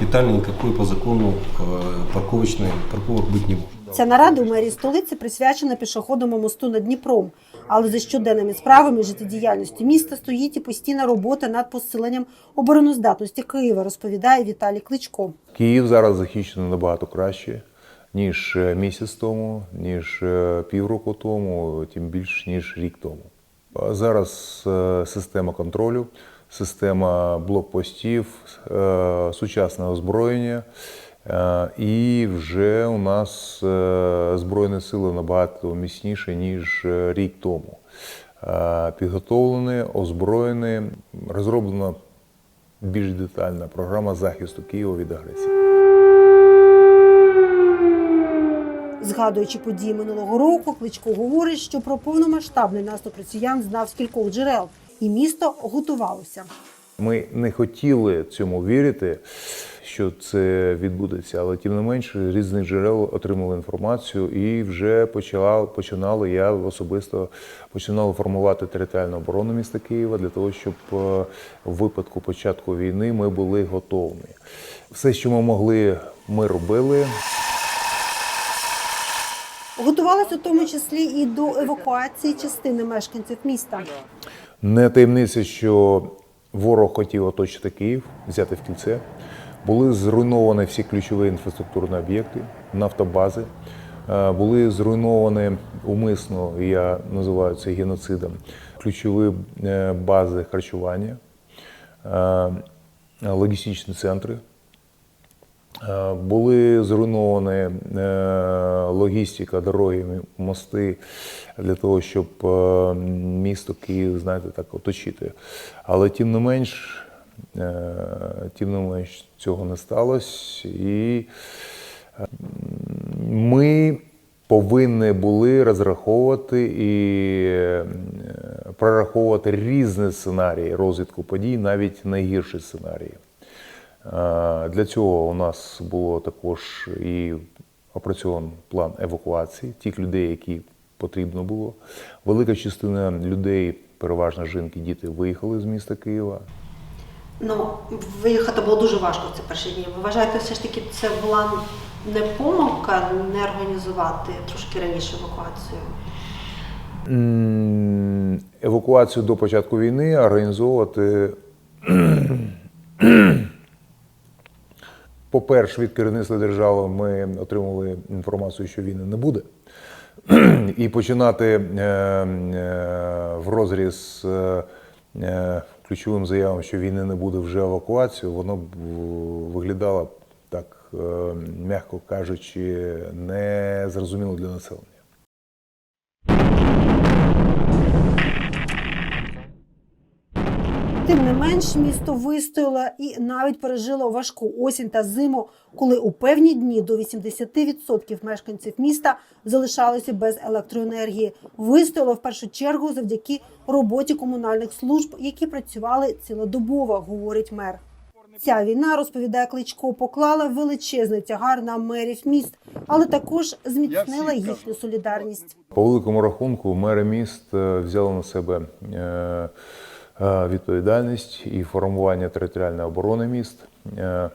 капитально никакой по закону э, парковочной парковок быть не может. Ця нарада у мерії столиці присвячена пішохідному мосту над Дніпром. Але за щоденними справами життєдіяльності міста стоїть і постійна робота над посиленням обороноздатності Києва, розповідає Віталій Кличко. Київ зараз захищений набагато краще, ніж е, місяць тому, ніж е, півроку тому, тим більше, ніж рік тому. Зараз е, система контролю, система блокпостів, е, сучасне озброєння. е, І вже у нас е, Збройні сили набагато міцніше, ніж рік тому. Підготовлені, озброєні, розроблена більш детальна програма захисту Києва від агресії. Згадуючи події минулого року, Кличко говорить, що про повномасштабний наступ росіян знав з кількох джерел, і місто готувалося. Ми не хотіли цьому вірити, що це відбудеться, але тим не менше різних джерел отримали інформацію і вже почала починали. Я особисто починав формувати територіальну оборону міста Києва для того, щоб е, в випадку початку війни ми були готові. Все, що ми могли, ми робили. Готувалися у тому числі і до евакуації частини мешканців міста. Не таємниця, що ворог хотів оточити Київ, взяти в кільце. Були зруйновані всі ключові інфраструктурні об'єкти, нафтобази. Е, Були зруйновані умисно, я називаю це геноцидом, ключові е, бази харчування, е, логістичні центри. Е, Були зруйновані е, логістика, дороги, мости для того, щоб е, місто Київ, знаєте, так оточити. Але тим не менш, тим не менш цього не сталося. І ми повинні були розраховувати і прораховувати різні сценарії розвитку подій, навіть найгірші сценарії. Е, Для цього у нас було також і опрацьований план евакуації тих людей, які потрібно було. Велика частина людей, переважно жінки, діти, виїхали з міста Києва. Ну, виїхати було дуже важко в ці перші дні. Ви вважаєте, все ж таки це була не помилка не організувати трошки раніше евакуацію? Евакуацію до початку війни організовувати. По-перше, від керівництва держави ми отримали інформацію, що війни не буде. І починати е, е, в розріз е, ключовим заявам, що війни не буде вже евакуацію, воно б виглядало так, м'яко кажучи, незрозуміло для населення. Тим не менш, місто вистояло і навіть пережило важку осінь та зиму, коли у певні дні до 80% мешканців міста залишалися без електроенергії. Вистояло в першу чергу завдяки роботі комунальних служб, які працювали цілодобово, говорить мер. Ця війна, розповідає Кличко, поклала величезний тягар на мерів міст, але також зміцнила їхню солідарність. По великому рахунку, мери міст е, взяли на себе е, е, відповідальність і формування територіальної оборони міст. Е,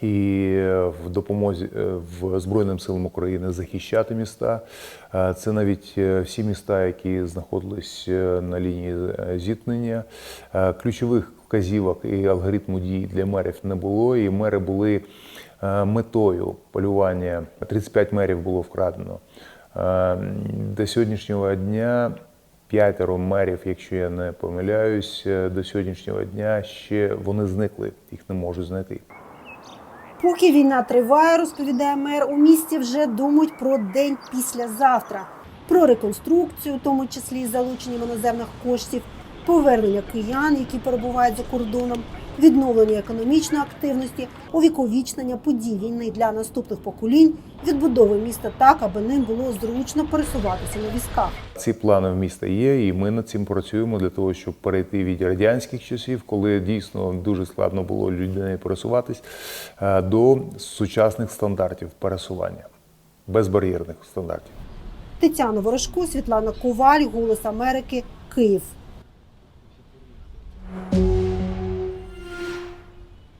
І в допомозі е, в Збройним силам України захищати міста. Е, Це навіть е, всі міста, які знаходились е, на лінії е, зіткнення. Е, Ключових вказівок і алгоритму дій для мерів не було, і мери були е, метою полювання. 35 мерів було вкрадено. Е, До сьогоднішнього дня п'ятеро мерів, якщо я не помиляюсь, е, до сьогоднішнього дня ще вони зникли, їх не можуть знайти. Поки війна триває, розповідає мер, у місті вже думають про день післязавтра, про реконструкцію, в тому числі з залученням іноземних коштів, повернення киян, які перебувають за кордоном, відновлення економічної активності, увіковічнення подій війни для наступних поколінь, відбудови міста так, аби ним було зручно пересуватися на візках. Ці плани в міста є, і ми над цим працюємо для того, щоб перейти від радянських часів, коли дійсно дуже складно було людині пересуватись, е, до сучасних стандартів пересування, безбар'єрних стандартів. Тетяна Ворожко, Світлана Коваль, Голос Америки, Київ.